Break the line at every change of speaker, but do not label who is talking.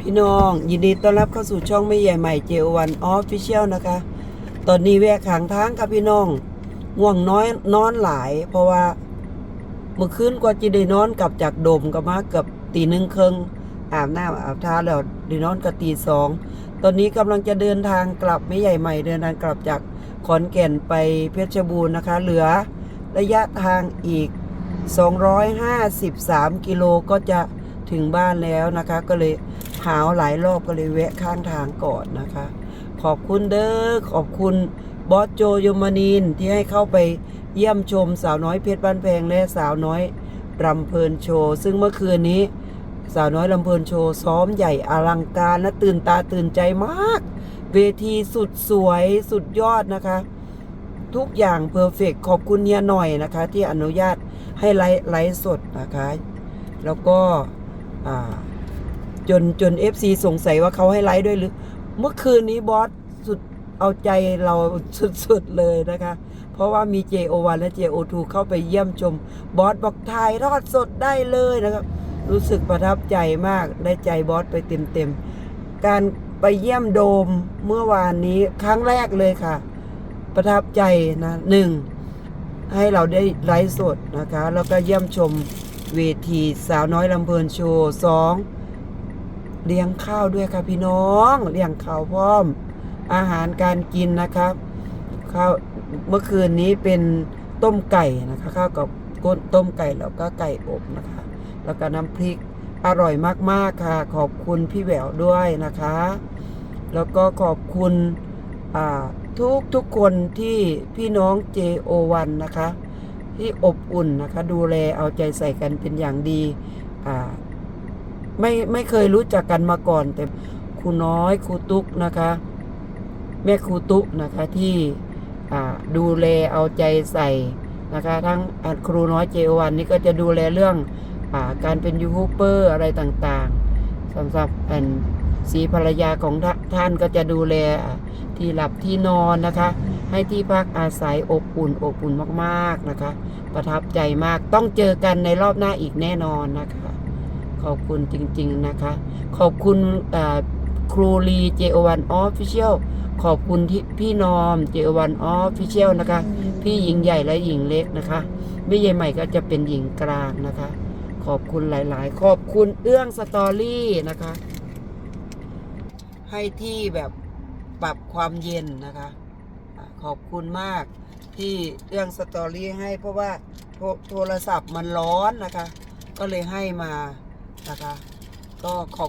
พี่น้อง ยินดีต้อนรับเข้าสู่ช่องไม่ใหญ่ใหม่เจวันออฟฟิเชียลนะคะ ตอนนี้แวะขางทางครับพี่น้องง่วงน้อยนอนหลาย เพราะว่าเมื่อคืนกว่าจะได้นอนกลับจากโดมก็มาเกือบตีหนึ่งครึ่งอาบน้ำอาบทาแล้วได้นอนก็ตีสองตอนนี้กำลังจะเดินทางกลับไม่ใหญ่ใหม่เดินทางกลับจากขอนแก่นไปเพชรบูรณ์นะคะ เหลือระยะทางอีก 253 กิโลก็จะถึงบ้านแล้วนะคะ ก็เลย หาวหลายรอบก็เลยแวะข้างทางก่อนนะคะ ขอบคุณเด้อขอบคุณบอสโจยมานินที่ให้เข้าไปเยี่ยมชมสาวน้อยเพชรบ้านแพงและสาวน้อยรำเพลินโชว์ซึ่งเมื่อคืนนี้สาวน้อยลำเพลินโชว์ซ้อมใหญ่อลังการและตื่นตาตื่นใจมาก เวทีสุดสวยสุดยอดนะคะ ทุกอย่างเพอร์เฟกขอบคุณเฮียหน่อยนะคะ ที่อนุญาตให้ไลฟ์สดนะคะ แล้วก็อ่า จนจน FC สงสัยว่าเขาให้ไลฟ์ด้วยหรือ เมื่อคืนนี้บอสสุดเอาใจเราสุดๆเลยนะคะ เพราะว่ามี JO1 และ JO2 เข้าไปเยี่ยมชม บอสบอกถ่ายทอดสดได้เลยนะครับ รู้สึกประทับใจมากได้ใจบอสไปเต็มๆ การไปเยี่ยมโดมเมื่อวานนี้ครั้งแรกเลยค่ะ ประทับใจนะหนึ่งให้เราได้ไลฟ์สดนะคะ แล้วก็เยี่ยมชมเวทีสาวน้อยลำเพลินโชว์สอง เลี้ยงข้าวด้วยค่ะพี่น้องเลี้ยงข้าวพร้อม อาหารการกินนะครับข้าวเมื่อคืนนี้เป็นต้มไก่นะคะข้าวกับก้นต้มไก่แล้วก็ไก่อบนะคะ แล้วก็น้ำพริกอร่อยมากๆค่ะ ขอบคุณพี่แหววด้วยนะคะ แล้วก็ขอบคุณทุกทุกคนที่พี่น้อง JO1 นะคะ ที่อบอุ่นนะคะ ดูแลเอาใจใส่กันเป็นอย่างดีอ่า ไม่ไม่เคยรู้จักกันมาก่อน แต่ครูน้อยครูตุ๊กนะคะ แม่ครูตุ๊กนะคะที่ดูแลเอาใจใส่นะคะ ทั้งครูน้อย JO1 นี่ก็จะดูแลเรื่องอการเป็นยูทูบเบอร์อะไรต่างๆสำหรับอันสีภรรยาของท่านก็จะดูแลที่หลับที่นอนนะคะ ให้ที่พักอาศัยอบอุ่นอบอุ่นมากๆนะคะ ประทับใจมากต้องเจอกันในรอบหน้าอีกแน่นอนนะคะ ขอบคุณจริง ๆนะคะ ขอบคุณครูลีเจโอวันออฟฟิเชียลขอบคุณที่พี่นอมเจโอวันออฟฟิเชียลนะคะ พี่หญิงใหญ่และหญิงเล็กนะคะไม่ใหญ่ใหม่ก็จะเป็นหญิงกลางนะคะ ขอบคุณหลาย ๆ ขอบคุณเอื้องสตอรี่นะคะ ให้ที่แบบปรับความเย็นนะคะ ขอบคุณมากที่เอื้องสตอรี่ให้เพราะว่าโทรศัพท์มันร้อนนะคะ ก็เลยให้มา นะคะ ก็ขอบ